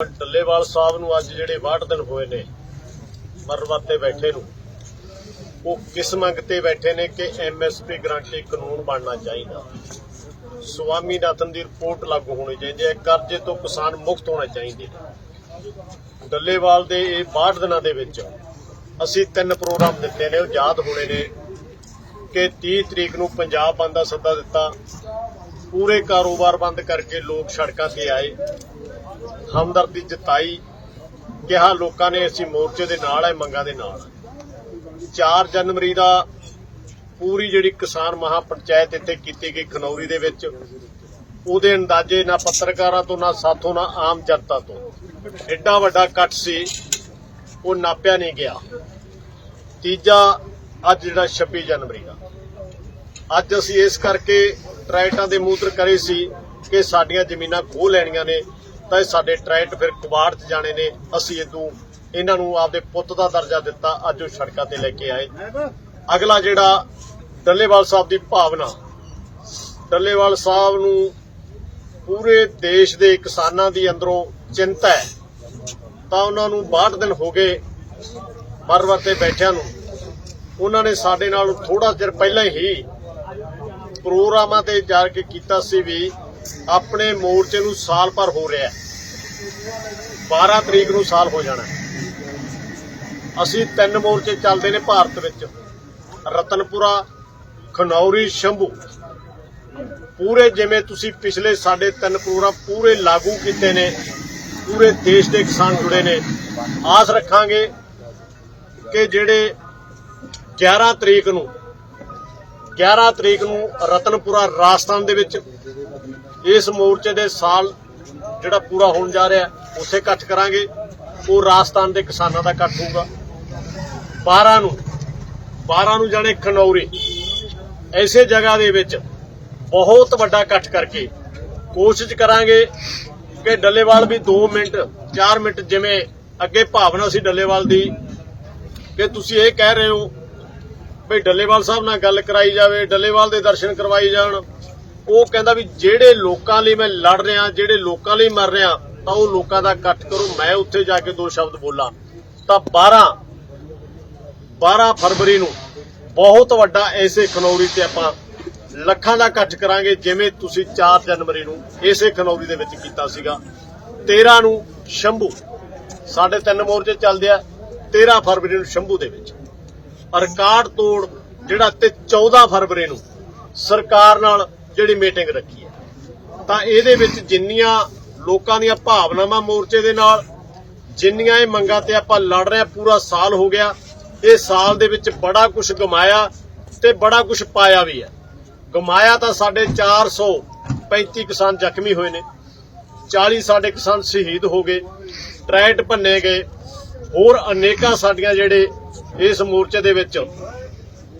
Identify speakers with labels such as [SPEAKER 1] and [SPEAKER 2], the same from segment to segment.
[SPEAKER 1] ਡੱਲੇਵਾਲ ਸਾਹਿਬ ਨੂੰ ਅੱਜ ਜਿਹੜੇ 62 ਦਿਨ ਹੋਏ ਨੇ ਮਰਵਤ ਤੇ ਬੈਠੇ ਨੂੰ, ਉਹ ਕਿਸ ਮੰਗ ਤੇ ਬੈਠੇ ਨੇ ਕਿ ਐਮਐਸਪੀ ਗਰੰਟੀ ਕਾਨੂੰਨ ਬਣਨਾ ਚਾਹੀਦਾ। ਸਵਾਮੀਨਾਥਨ ਦੀ ਰਿਪੋਰਟ ਲਾਗੂ ਹੋਣੀ ਚਾਹੀਦੀ ਹੈ, ਕਰਜ਼ੇ ਤੋਂ ਕਿਸਾਨ ਮੁਕਤ ਹੋਣਾ ਚਾਹੀਦੇ ਨੇ। ਡੱਲੇਵਾਲ ਦੇ ਇਹ 62 ਦਿਨਾਂ ਦੇ ਵਿੱਚ ਅਸੀਂ ਤਿੰਨ ਪ੍ਰੋਗਰਾਮ ਦਿੱਤੇ ਨੇ, ਉਹ ਯਾਦ ਹੋਣੇ ਨੇ ਕਿ 30 ਤਰੀਕ ਨੂੰ ਪੰਜਾਬ ਬੰਦ ਦਾ ਸੱਦਾ ਦਿੱਤਾ ਪੂਰੇ ਕਾਰੋਬਾਰ ਬੰਦ ਕਰਕੇ ਲੋਕ ਸੜਕਾਂ ਤੇ ਆਏ। ਹਮਦਰਦੀ ਜਤਾਈ, ਕਿਹਾ ਲੋਕਾਂ ਨੇ ਅਸੀਂ ਮੋਰਚੇ ਦੇ ਨਾਲ ਹੈ ਮੰਗਾਂ ਦੇ ਨਾਲ। 4 ਜਨਵਰੀ ਦਾ ਪੂਰੀ ਜਿਹੜੀ ਕਿਸਾਨ ਮਹਾ ਪੰਚਾਇਤ ਇੱਥੇ ਕੀਤੀ ਗਈ ਖਨੌਰੀ ਦੇ ਵਿੱਚ, ਉਹਦੇ ਅੰਦਾਜ਼ੇ ਨਾ ਪੱਤਰਕਾਰਾਂ ਤੋਂ, ਨਾ ਸਾਥੋਂ, ਨਾ ਆਮ ਜਨਤਾ ਤੋਂ। ਐਡਾ ਵੱਡਾ ਇਕੱਠ ਸੀ, ਉਹ ਨਾਪਿਆ ਨਹੀਂ ਗਿਆ। ਤੀਜਾ, ਅੱਜ ਜਿਹੜਾ 26 ਜਨਵਰੀ ਦਾ ਅੱਜ ਅਸੀਂ ਇਸ ਕਰਕੇ ਟਰੈਟਾਂ ਦੇ ਮੂਤਰ ਕਰੇ ਸੀ ਕਿ ਸਾਡੀਆਂ ਜ਼ਮੀਨਾਂ ਖੋਹ ਲੈਣੀਆਂ ਨੇ, ਤਾਂ ਇਹ ਸਾਡੇ ਟਰੈਕਟ ਫਿਰ ਕਬਾੜ 'ਚ ਜਾਣੇ ਨੇ। ਅਸੀਂ ਇਦੋਂ ਇਹਨਾਂ ਨੂੰ ਆਪਦੇ ਪੁੱਤ ਦਾ ਦਰਜਾ ਦਿੱਤਾ, ਅੱਜ ਉਹ ਸੜਕਾਂ ਤੇ ਲੈ ਕੇ ਆਏ। ਅਗਲਾ ਜਿਹੜਾ ਡੱਲੇਵਾਲ ਸਾਹਿਬ ਦੀ ਭਾਵਨਾ, ਡੱਲੇਵਾਲ ਸਾਹਿਬ ਨੂੰ ਪੂਰੇ ਦੇਸ਼ ਦੇ ਕਿਸਾਨਾਂ ਦੀ ਅੰਦਰੋਂ ਚਿੰਤਾ ਹੈ। ਤਾਂ ਉਹਨਾਂ ਨੂੰ 62 ਦਿਨ ਹੋ ਗਏ ਮਰਵਰ ਤੇ ਬੈਠਿਆਂ ਨੂੰ। ਉਹਨਾਂ ਨੇ ਸਾਡੇ ਨਾਲ ਥੋੜਾ ਚਿਰ ਪਹਿਲਾਂ ਹੀ ਪ੍ਰੋਗਰਾਮਾਂ ਤੇ ਜਾ ਕੇ ਕੀਤਾ ਸੀ ਵੀ ਆਪਣੇ ਮੋਰਚੇ ਨੂੰ ਸਾਲ ਭਰ ਹੋ ਰਿਹਾ ਹੈ। 12 ਤਰੀਕ ਨੂੰ ਸਾਲ ਹੋ ਜਾਣਾ ਅਸੀਂ ਤਿੰਨ ਮੋਰਚੇ ਚੱਲਦੇ ਨੇ ਭਾਰਤ ਵਿੱਚ। ਰਤਨਪੁਰਾ, ਖਨੌਰੀ, ਸ਼ੰਭੂ। ਪੂਰੇ ਜਿਵੇਂ ਤੁਸੀਂ ਪਿਛਲੇ ਸਾਡੇ ਤਿੰਨ ਪ੍ਰੋਗਰਾਮ ਪੂਰੇ ਲਾਗੂ ਕੀਤੇ ਨੇ, ਪੂਰੇ ਦੇਸ਼ ਦੇ ਕਿਸਾਨ ਜੁੜੇ ਨੇ। ਆਸ ਰੱਖਾਂਗੇ ਕਿ ਜਿਹੜੇ 11 ਤਰੀਕ ਨੂੰ 11 ਤਰੀਕ ਨੂੰ ਰਤਨਪੁਰਾ ਰਾਜਸਥਾਨ ਦੇ ਵਿੱਚ ਇਸ ਮੋਰਚੇ ਦੇ ਸਾਲ ਜਿਹੜਾ ਪੂਰਾ ਹੋਣ ਜਾ ਰਿਹਾ ਹੈ, ਉੱਥੇ ਇਕੱਠ ਕਰਾਂਗੇ। ਉਹ ਰਾਜਸਥਾਨ ਦੇ ਕਿਸਾਨਾਂ ਦਾ ਇਕੱਠ ਹੋਊਗਾ। 12 ਨੂੰ 12 ਨੂੰ ਜਾਣੇ ਖਨੌਰੀ। ਐਸੇ ਜਗ੍ਹਾ ਦੇ ਵਿੱਚ ਬਹੁਤ ਵੱਡਾ ਇਕੱਠ ਕਰਕੇ ਕੋਸ਼ਿਸ਼ ਕਰਾਂਗੇ ਕਿ ਡੱਲੇਵਾਲ ਵੀ 2 ਮਿੰਟ 4 ਮਿੰਟ ਜਿਵੇਂ ਅੱਗੇ ਭਾਵਨਾ ਸੀ ਡੱਲੇਵਾਲ ਦੀ ਕਿ ਤੁਸੀਂ ਇਹ ਕਹਿ ਰਹੇ ਹੋ ਵੀ ਡੱਲੇਵਾਲ ਸਾਹਿਬ ਨਾਲ ਗੱਲ ਕਰਾਈ ਜਾਵੇ, ਡੱਲੇਵਾਲ ਦੇ ਦਰਸ਼ਨ ਕਰਵਾਈ ਜਾਣ। ਉਹ ਕਹਿੰਦਾ ਵੀ ਜਿਹੜੇ ਲੋਕਾਂ ਲਈ ਮੈਂ ਲੜ ਰਿਹਾ, ਜਿਹੜੇ ਲੋਕਾਂ ਲਈ ਮਰ ਰਿਹਾ, ਤਾਂ ਉਹ ਲੋਕਾਂ ਦਾ ਇਕੱਠ ਕਰੋ, ਮੈਂ ਉੱਥੇ ਜਾ ਕੇ ਦੋ ਸ਼ਬਦ ਬੋਲਾਂ। ਤਾਂ 12 12 ਫਰਵਰੀ ਨੂੰ ਬਹੁਤ ਵੱਡਾ ਐਸੇ ਖਨੌਰੀ ਤੇ ਆਪਾਂ ਲੱਖਾਂ ਦਾ ਇਕੱਠ ਕਰਾਂਗੇ, ਜਿਵੇਂ ਤੁਸੀਂ 4 ਜਨਵਰੀ ਨੂੰ ਐਸੇ ਖਨੌਰੀ ਦੇ ਵਿੱਚ ਕੀਤਾ ਸੀਗਾ। 13 ਨੂੰ ਸ਼ੰਭੂ, ਸਾਡੇ ਤਿੰਨ ਮੋਰਚੇ ਚੱਲਦੇ ਆ 13 ਫਰਵਰੀ ਨੂੰ ਸ਼ੰਭੂ ਦੇ ਵਿੱਚ। ਰਿਕਾਰਡ ਤੋੜ ਜਿਹੜਾ ਤੇ 14 ਫਰਵਰੀ ਨੂੰ ਸਰਕਾਰ ਨਾਲ ਜਿਹੜੀ ਮੀਟਿੰਗ ਰੱਖੀ ਹੈ। ਤਾਂ ਇਹਦੇ ਵਿੱਚ ਜਿੰਨੀਆਂ ਲੋਕਾਂ ਦੀਆਂ ਭਾਵਨਾਵਾਂ ਮੋਰਚੇ ਦੇ ਨਾਲ, ਜਿੰਨੀਆਂ ਇਹ ਮੰਗਾਂ ਤੇ ਆਪਾਂ ਲੜ ਰਹੇ ਪੂਰਾ ਸਾਲ ਹੋ ਗਿਆ। ਇਹ ਸਾਲ ਦੇ ਵਿੱਚ ਬੜਾ ਕੁਝ ਗਮਾਇਆ ਤੇ ਬੜਾ ਕੁਝ ਪਾਇਆ ਵੀ ਹੈ। ਗਮਾਇਆ ਤਾਂ ਸਾਡੇ 435 ਕਿਸਾਨ ਜ਼ਖਮੀ ਹੋਏ ਨੇ। 40 ਸਾਡੇ ਕਿਸਾਨ ਸ਼ਹੀਦ ਹੋ ਗਏ, ਟਰੈਕਟ ਭੰਨੇ ਗਏ। ਹੋਰ ਅਨੇਕਾਂ ਸਾਡੀਆਂ ਜਿਹੜੇ ਇਸ ਮੋਰਚੇ ਦੇ ਵਿੱਚ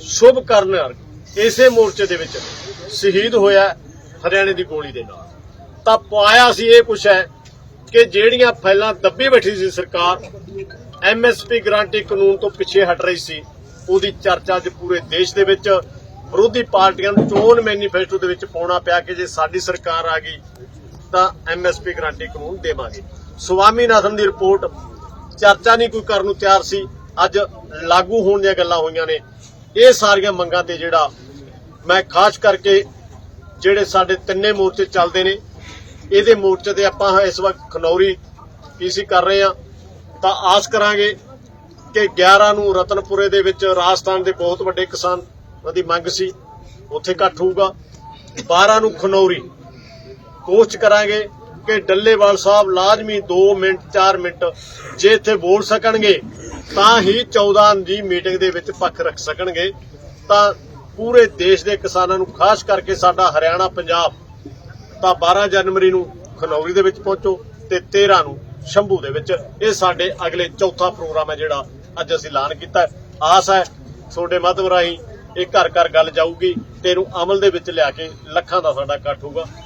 [SPEAKER 1] ਸ਼ੁਭ ਕਰਨ ਇਸੇ ਮੋਰਚੇ ਦੇ ਵਿੱਚ ਸ਼ਹੀਦ ਹੋਇਆ ਹਰਿਆਣੇ ਦੀ ਗੋਲੀ ਦੇ ਨਾਲ। ਤਾਂ ਪਾਇਆ ਸੀ ਇਹ ਕੁਛ ਹੈ ਕਿ ਜਿਹੜੀਆਂ ਫਾਈਲਾਂ ਦੱਬੀ ਬੈਠੀ ਸੀ ਸਰਕਾਰ ਐਮਐਸਪੀ ਗਰੰਟੀ ਕਾਨੂੰਨ ਤੋਂ ਪਿੱਛੇ ਹਟ ਰਹੀ ਸੀ, ਉਹਦੀ ਚਰਚਾ ਅੱਜ ਪੂਰੇ ਦੇਸ਼ ਦੇ ਵਿੱਚ ਵਿਰੋਧੀ ਪਾਰਟੀਆਂ ਨੂੰ ਚੋਣ ਮੈਨੀਫੈਸਟੋ ਦੇ ਵਿੱਚ ਪਾਉਣਾ ਪਿਆ ਕਿ ਜੇ ਸਾਡੀ ਸਰਕਾਰ ਆ ਗਈ ਤਾਂ ਐਮਐਸਪੀ ਗਰੰਟੀ ਕਾਨੂੰਨ ਦੇਵਾਂਗੇ। ਸਵਾਮੀਨਾਥਨ ਦੀ ਰਿਪੋਰਟ, ਚਰਚਾ ਨਹੀਂ ਕੋਈ ਕਰਨ ਨੂੰ ਤਿਆਰ ਸੀ। ਅੱਜ ਲਾਗੂ ਹੋਣ ਦੀਆਂ ਗੱਲਾਂ ਹੋਈਆਂ ਨੇ। ਇਹ ਸਾਰੀਆਂ ਮੰਗਾਂ ਤੇ ਜਿਹੜਾ ਮੈਂ ਖਾਸ ਕਰਕੇ ਜਿਹੜੇ ਸਾਡੇ ਤਿੰਨੇ ਮੋਰਚੇ ਚੱਲਦੇ ਨੇ, ਇਹਦੇ ਮੋਰਚੇ ਤੇ ਆਪਾਂ ਇਸ ਵਕਤ ਖਨੌਰੀ ਪੀਸੀ ਕਰ ਰਹੇ ਆ ਤਾਂ ਆਸ ਕਰਾਂਗੇ ਕਿ 11 ਨੂੰ ਰਤਨਪੁਰੇ ਦੇ ਵਿੱਚ ਰਾਜਸਥਾਨ ਦੇ ਬਹੁਤ ਵੱਡੇ ਕਿਸਾਨ ਦੀ ਮੰਗ ਸੀ, ਉੱਥੇ ਇਕੱਠ ਹੋਊਗਾ। 12 ਨੂੰ ਖਨੌਰੀ। ਕੋਸ਼ਿਸ਼ ਕਰਾਂਗੇ ਕਿ ਡੱਲੇਵਾਲ ਸਾਹਿਬ ਲਾਜ਼ਮੀ 2 ਮਿੰਟ 4 ਮਿੰਟ ਜੇ ਇੱਥੇ ਬੋਲ ਸਕਣਗੇ। ਤਾਂ ਹੀ 14 ਦੀ ਮੀਟਿੰਗ ਦੇ ਵਿੱਚ ਪੱਖ ਰੱਖ ਸਕਣਗੇ। ਤਾਂ ਪੂਰੇ ਦੇਸ਼ ਦੇ ਕਿਸਾਨਾਂ ਨੂੰ, ਖਾਸ ਕਰਕੇ ਸਾਡਾ ਹਰਿਆਣਾ, ਪੰਜਾਬ, ਤਾਂ 12 ਜਨਵਰੀ ਨੂੰ ਖਨੌਰੀ ਦੇ ਵਿੱਚ ਪਹੁੰਚੋ ਤੇ 13 ਨੂੰ ਸ਼ੰਭੂ ਦੇ ਵਿੱਚ। ਇਹ ਸਾਡੇ ਅਗਲੇ ਚੌਥਾ ਪ੍ਰੋਗਰਾਮ ਹੈ ਜਿਹੜਾ ਅੱਜ ਅਸੀਂ ਐਲਾਨ ਕੀਤਾ ਆਸ ਹੈ ਤੁਹਾਡੇ ਮਾਧਵ ਰਾਹੀਂ ਇਹ ਘਰ ਘਰ ਗੱਲ ਜਾਊਗੀ ਤੇ ਇਹਨੂੰ ਅਮਲ ਦੇ ਵਿੱਚ ਲਿਆ ਕੇ ਲੱਖਾਂ ਦਾ ਸਾਡਾ ਇਕੱਠ ਹੋਊਗਾ।